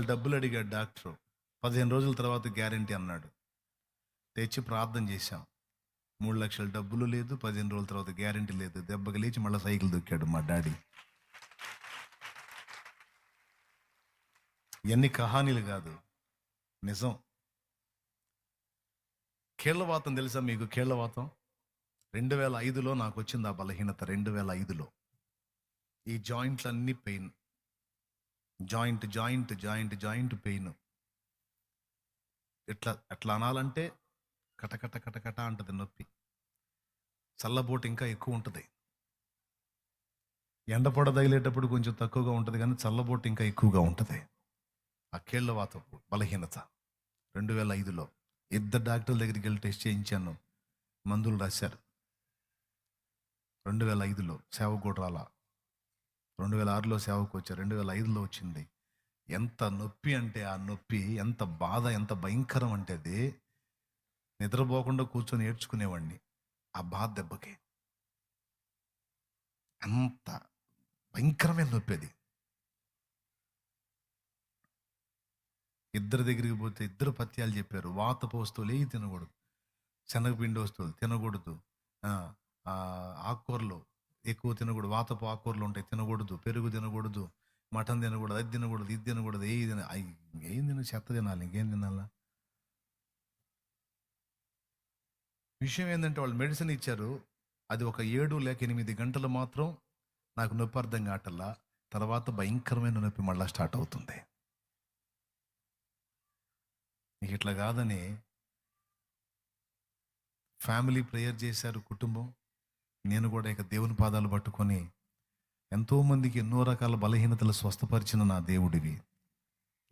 డబ్బులు అడిగాడు డాక్టర్. పదిహేను రోజుల తర్వాత గ్యారంటీ అన్నాడు. తెచ్చి ప్రార్థన చేశాం. మూడు లక్షల డబ్బులు లేదు పదిహేను రోజుల తర్వాత గ్యారంటీ లేదు. దెబ్బకి లేచి మళ్ళీ సైకిల్ దొక్కాడు మా డాడీ. ఇవన్నీ కహానీలు కాదు. నిజం. కీళ్ళవాతం తెలుసా మీకు? కీళ్ళవాతం రెండు వేల ఐదులో నాకు వచ్చింది ఆ బలహీనత రెండు వేల ఐదులో. ఈ జాయింట్లన్నీ pain. Joint joint joint joint pain. ఎట్లా ఎట్లా అనాలంటే కటకట కటకట అంటది నొప్పి. చల్లబోటు ఇంకా ఎక్కువ ఉంటుంది. ఎండపొడ తగిలేటప్పుడు కొంచెం తక్కువగా ఉంటుంది కానీ చల్లబోటు ఇంకా ఎక్కువగా ఉంటుంది. ఆ కేళ్ళ వాత బలహీనత. రెండు వేల ఐదులో ఇద్దరు డాక్టర్ల దగ్గరికి వెళ్ళి టెస్ట్ చేయించాను. మందులు రాశారు. రెండు వేల ఐదులో సేవకు రాలా. రెండు వేల ఆరులో సేవకు వచ్చారు రెండు వేల ఐదులో వచ్చింది. ఎంత నొప్పి అంటే ఆ నొప్పి ఎంత బాధ ఎంత భయంకరం అంటే అది నిద్రపోకుండా కూర్చొని ఏడ్చుకునేవాడిని. ఆ బాధ దెబ్బకి. అంత భయంకరమైన నొప్పి అది. ఇద్దరి దగ్గరికి పోతే ఇద్దరు పత్యాలు చెప్పారు. వాతపు వస్తువులు ఏవి తినకూడదు. శనగపిండి వస్తువులు తినకూడదు. ఆకుకూరలు ఎక్కువ తినకూడదు. వాతపు ఆకుకూరలు ఉంటాయి తినకూడదు. పెరుగు తినకూడదు. మటన్ తినకూడదు అది తినకూడదు ఇది తినకూడదు ఏ తిన ఏం తిన చెత్త తినాలి ఇంకేం తినాలా? విషయం ఏంటంటే వాళ్ళు మెడిసిన్ ఇచ్చారు. అది ఒక ఏడు లేక ఎనిమిది గంటలు మాత్రం నాకు నొప్పి అర్థం కావటల్లా తర్వాత భయంకరమైన నొప్పి మళ్ళీ స్టార్ట్ అవుతుంది. నీకు ఇట్లా కాదని ఫ్యామిలీ ప్రేయర్ చేశారు కుటుంబం. నేను కూడా ఇక దేవుని పాదాలు పట్టుకొని ఎంతోమందికి ఎన్నో రకాల బలహీనతలు స్వస్థపరిచిన నా దేవుడివి.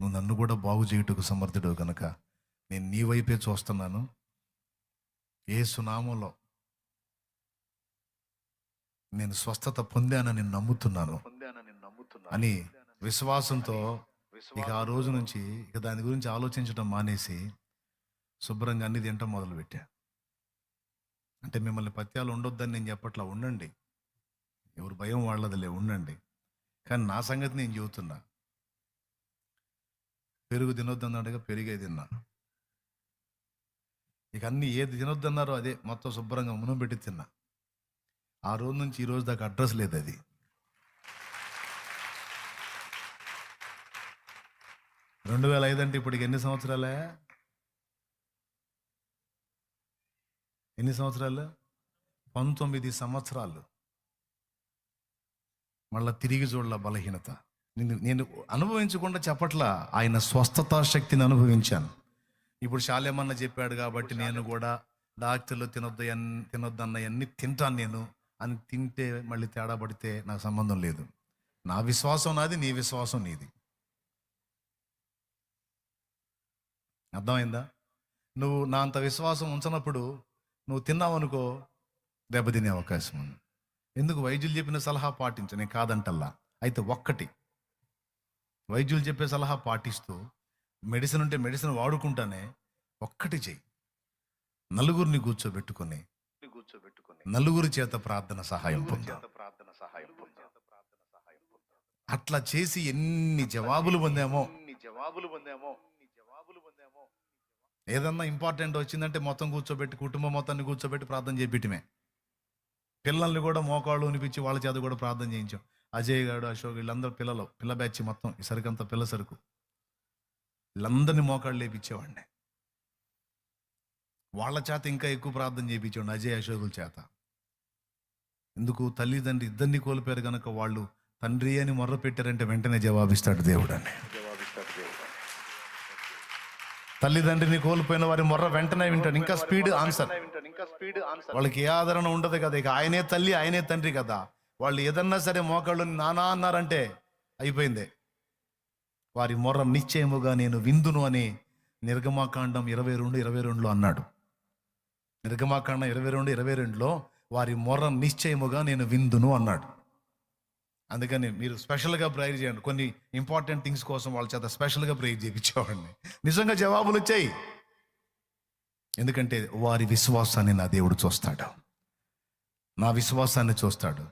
నువ్వు నన్ను కూడా బాగు చేయుటకు సమర్థుడు కనుక నేను నీ వైపే చూస్తున్నాను. ఏ సునామంలో నేను స్వస్థత పొందానని నమ్ముతున్నాను అని విశ్వాసంతో ఇక ఆ రోజు నుంచి ఇక దాని గురించి ఆలోచించడం మానేసి శుభ్రంగా అన్ని తింటాం మొదలుపెట్టా. అంటే మిమ్మల్ని పత్యాలు ఉండొద్దని నేను చెప్పట్లా ఉండండి. ఎవరు భయం వాళ్ళదిలే ఉండండి. కానీ నా సంగతి నేను చెబుతున్నా. పెరుగు తినొద్దన్నాడుగా పెరిగే తిన్నా. ఇక అన్ని ఏది తినొద్దన్నారో అదే మొత్తం శుభ్రంగా మునం పెట్టి తిన్నా. ఆ రోజు నుంచి ఈ రోజు దాకా అడ్రస్ లేదు అది. రెండు వేల ఐదు అంటే ఇప్పటికి ఎన్ని సంవత్సరాలే? ఎన్ని సంవత్సరాలు? పంతొమ్మిది సంవత్సరాలు. మళ్ళా తిరిగి చూడాల బలహీనత. నేను నేను అనుభవించకుండా చెప్పట్లా ఆయన స్వస్థతా శక్తిని అనుభవించాను. ఇప్పుడు శాలేమన్న చెప్పాడు కాబట్టి నేను కూడా డాక్టర్లు తినొద్దు తినొద్దు తినొద్దన్నవన్నీ తింటాను నేను అని తింటే మళ్ళీ తేడా పడితే నాకు సంబంధం లేదు. నా విశ్వాసం నాది నీ విశ్వాసం నీది. అర్థమైందా? నువ్వు నా అంత విశ్వాసం ఉంచనప్పుడు నువ్వు తిన్నావనుకో దెబ్బతినే అవకాశం ఉంది. ఎందుకు? వైద్యులు చెప్పిన సలహా పాటించు. నేను కాదంటల్లా. అయితే ఒక్కటి. వైద్యులు చెప్పే సలహా పాటిస్తూ మెడిసిన్ ఉంటే మెడిసిన్ వాడుకుంటానే ఒక్కటి చెయ్యి. నలుగురిని కూర్చోబెట్టుకొని నలుగురి చేత ప్రార్థన సహాయం పొందు. అట్లా చేసి ఎన్ని జవాబులు పొందామో జవాబులు పొందామో ఏదన్నా ఇంపార్టెంట్ వచ్చిందంటే మొత్తం కూర్చోబెట్టి కుటుంబం మొత్తాన్ని కూర్చోబెట్టి ప్రార్థన చేపించమే పిల్లల్ని కూడా మోకాళ్ళు ఉనిపించి వాళ్ళ చేత కూడా ప్రార్థన చేయించాం. అజయ్ గారు అశోక్ వీళ్ళందరూ పిల్లలు. పిల్ల బ్యాచ్ మొత్తం ఈ సరుకంతా పిల్ల సరుకు. వీళ్ళందరినీ మోకాళ్ళు లేపించేవాడిని. వాళ్ళ చేత ఇంకా ఎక్కువ ప్రార్థన చేయించాడు అజయ్ అశోకుల చేత. ఎందుకు? తల్లిదండ్రి ఇద్దరిని కోల్పోయారు కనుక వాళ్ళు తండ్రి అని మొర్ర పెట్టారంటే వెంటనే జవాబిస్తాడు దేవుడు అని. తల్లిదండ్రిని కోల్పోయిన వారి మొర్ర వెంటనే వింటాడు ఇంకా స్పీడ్ ఆన్సర్ వింటాను. ఇంకా స్పీడ్ ఆన్సర్. వాళ్ళకి ఏ ఆదరణ ఉండదు కదా. ఇక ఆయనే తల్లి ఆయనే తండ్రి కదా. వాళ్ళు ఏదన్నా సరే మోకాళ్ళు నానా అన్నారంటే అయిపోయిందే. వారి మొర్ర నిశ్చయముగా నేను విందును అని నిర్గమాకాండం ఇరవై రెండు ఇరవై రెండులో అన్నాడు. నిర్గమాకాండం ఇరవై రెండు ఇరవై రెండులో వారి మొర్ర నిశ్చయముగా నేను విందును అన్నాడు. అందుకని మీరు స్పెషల్గా ప్రేయర్ చేయండి. కొన్ని ఇంపార్టెంట్ థింగ్స్ కోసం వాళ్ళ చేత స్పెషల్గా ప్రేయర్ చేయించేవాడిని. నిజంగా జవాబులు వచ్చాయి ఎందుకంటే వారి విశ్వాసాన్ని నా దేవుడు చూస్తాడు. నా విశ్వాసాన్ని చూస్తాడు.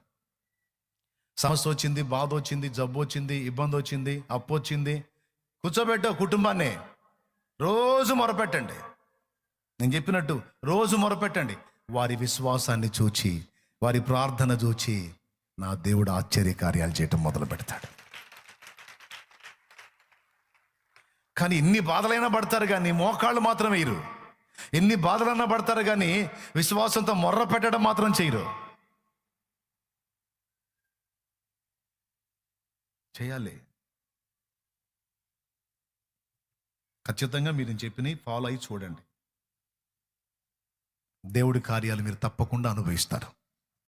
సమస్య వచ్చింది బాధ వచ్చింది జబ్బు వచ్చింది ఇబ్బంది వచ్చింది అప్పు వచ్చింది కూర్చోబెట్టు కుటుంబాన్ని. రోజు మొరపెట్టండి. నేను చెప్పినట్టు రోజు మొరపెట్టండి. వారి విశ్వాసాన్ని చూచి వారి ప్రార్థన చూచి నా దేవుడు ఆశ్చర్య కార్యాలు చేయటం మొదలు పెడతాడు కానీ ఎన్ని బాధలైనా పడతారు కానీ మోకాళ్ళు మాత్రం వేయరు ఎన్ని బాధలైనా పడతారు కానీ విశ్వాసంతో మొర్ర పెట్టడం మాత్రం చేయరు. చేయాలి. ఖచ్చితంగా మీరు నేను చెప్పినవి ఫాలో అయ్యి చూడండి. దేవుడి కార్యాలు మీరు తప్పకుండా అనుభవిస్తారు.